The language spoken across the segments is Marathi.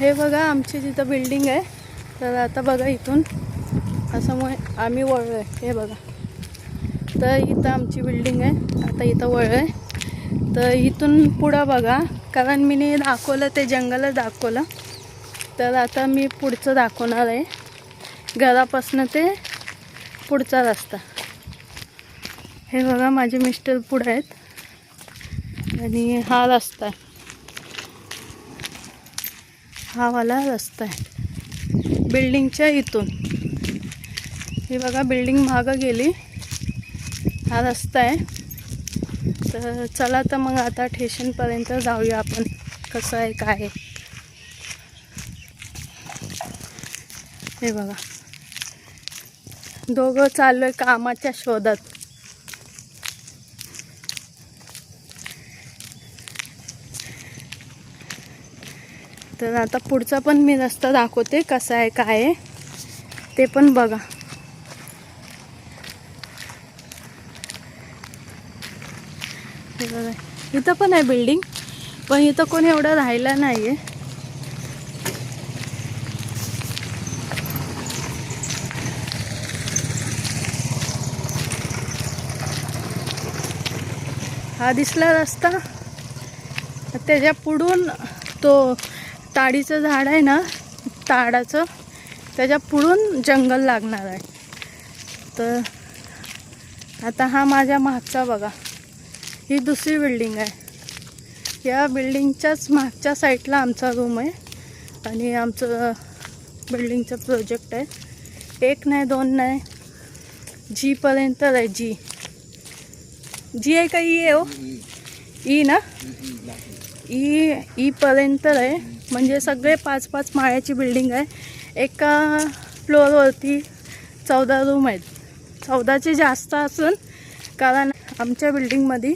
हे बघा आमची जिथं बिल्डिंग आहे तर आता बघा इथून. असं मग आम्ही वळलो आहे हे बघा. तर इथं आमची बिल्डिंग आहे आता इथं वळलो आहे तर इथून पुढं बघा कारण मी नी दाखवलं ते जंगलच दाखवलं. तर आता मी पुढचं दाखवणार आहे. घरापासनं ते पुढचा रस्ता. हे बघा माझे मिस्टर पुढं आहेत. आणि हा रस्ता आहे. हा वाला रस्ता आहे. बिल्डिंगच्या इथून. ही बघा बिल्डिंग मागं गेली. हा रस्ता आहे. तर चला तर मग आता ठेशनपर्यंत जाऊया आपण. कसं आहे काय आहे. हे बघा. दोघं चालू आहे कामाच्या शोधात. तर आता पुढचा पण मी रस्ता दाखवते कसा आहे काय आहे. ते पण बघा. इथं पण आहे बिल्डिंग पण इथं कोणी एवढं राहिलं नाही आहे हा दिसला रस्ता. त्याच्या पुढून तो ताडीचं झाड आहे ना ताडाचं त्याच्या पुढून जंगल लागणार आहे. तर आता हा माझ्या मागचा बघा. ही दुसरी बिल्डिंग आहे. या बिल्डिंगच्याच मागच्या साईडला आमचा रूम आहे आणि आमचं बिल्डिंगचं प्रोजेक्ट आहे. एक नाही दोन नाही. जीपर्यंत आहे जी. जी आहे का ई आहे हो? ई. ना? ई ईपर्यंत आहे. म्हणजे सगळे पाच पाच माळ्याची बिल्डिंग आहे. एका फ्लोअरवरती चौदा रूम आहेत. चौदाचे जास्त असून कारण आमच्या बिल्डिंगमध्ये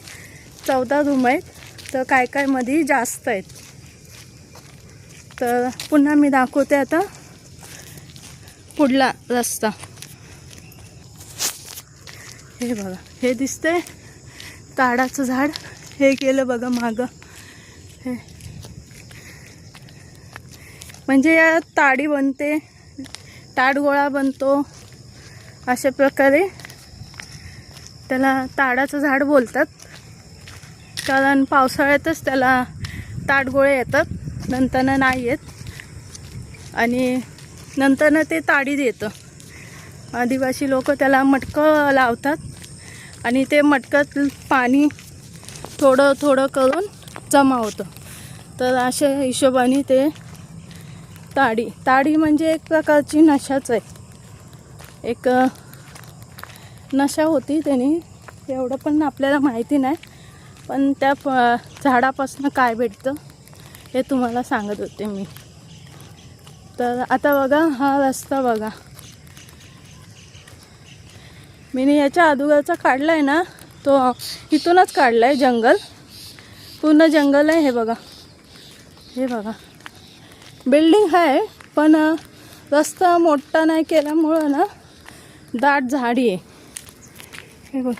चौदा रूम आहेत. तर काय काय मध्ये जास्त आहेत. तर पुन्हा मी दाखवते आता पुढला रस्ता. हे बघा हे दिसतंय. ताडाचं झाड. हे केलं बघा मागं. हे. म्हणजे या ताडी बनते ताडगोळा बनतो अशा प्रकारे त्याला ताडाचं झाड बोलतात. कारण पावसाळ्यातच त्याला ताडगोळे येतात नंतरनं नाही येत. आणि नंतरनं ते ताडी देतं. आदिवासी लोक त्याला मटकं लावतात आणि ते मटकत पाणी थोडं थोडं करून जमा होतं. तर अशा हिशोबाने ते ताडी. ताडी म्हणजे एक प्रकारची नशाच आहे. एक नशा होती त्याने. एवढं पण आपल्याला माहिती नाही. पण त्या फ झाडापासून काय भेटतं हे तुम्हाला सांगत होते मी. तर आता बघा हा रस्ता बघा. मी याच्या अगोदरचा काढला आहे ना तो इथूनच काढला आहे जंगल. पूर्ण जंगल आहे हे बघा. हे बघा. बिल्डिंग आहे पण रस्ता मोठा नाही केल्यामुळं ना दाट झाडी आहे. हे बघ.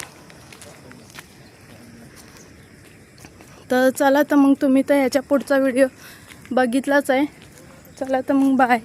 तर चला तर मग तुम्ही तर ह्याच्या पुढचा व्हिडिओ बघितलाच आहे. चला तर मग बाय.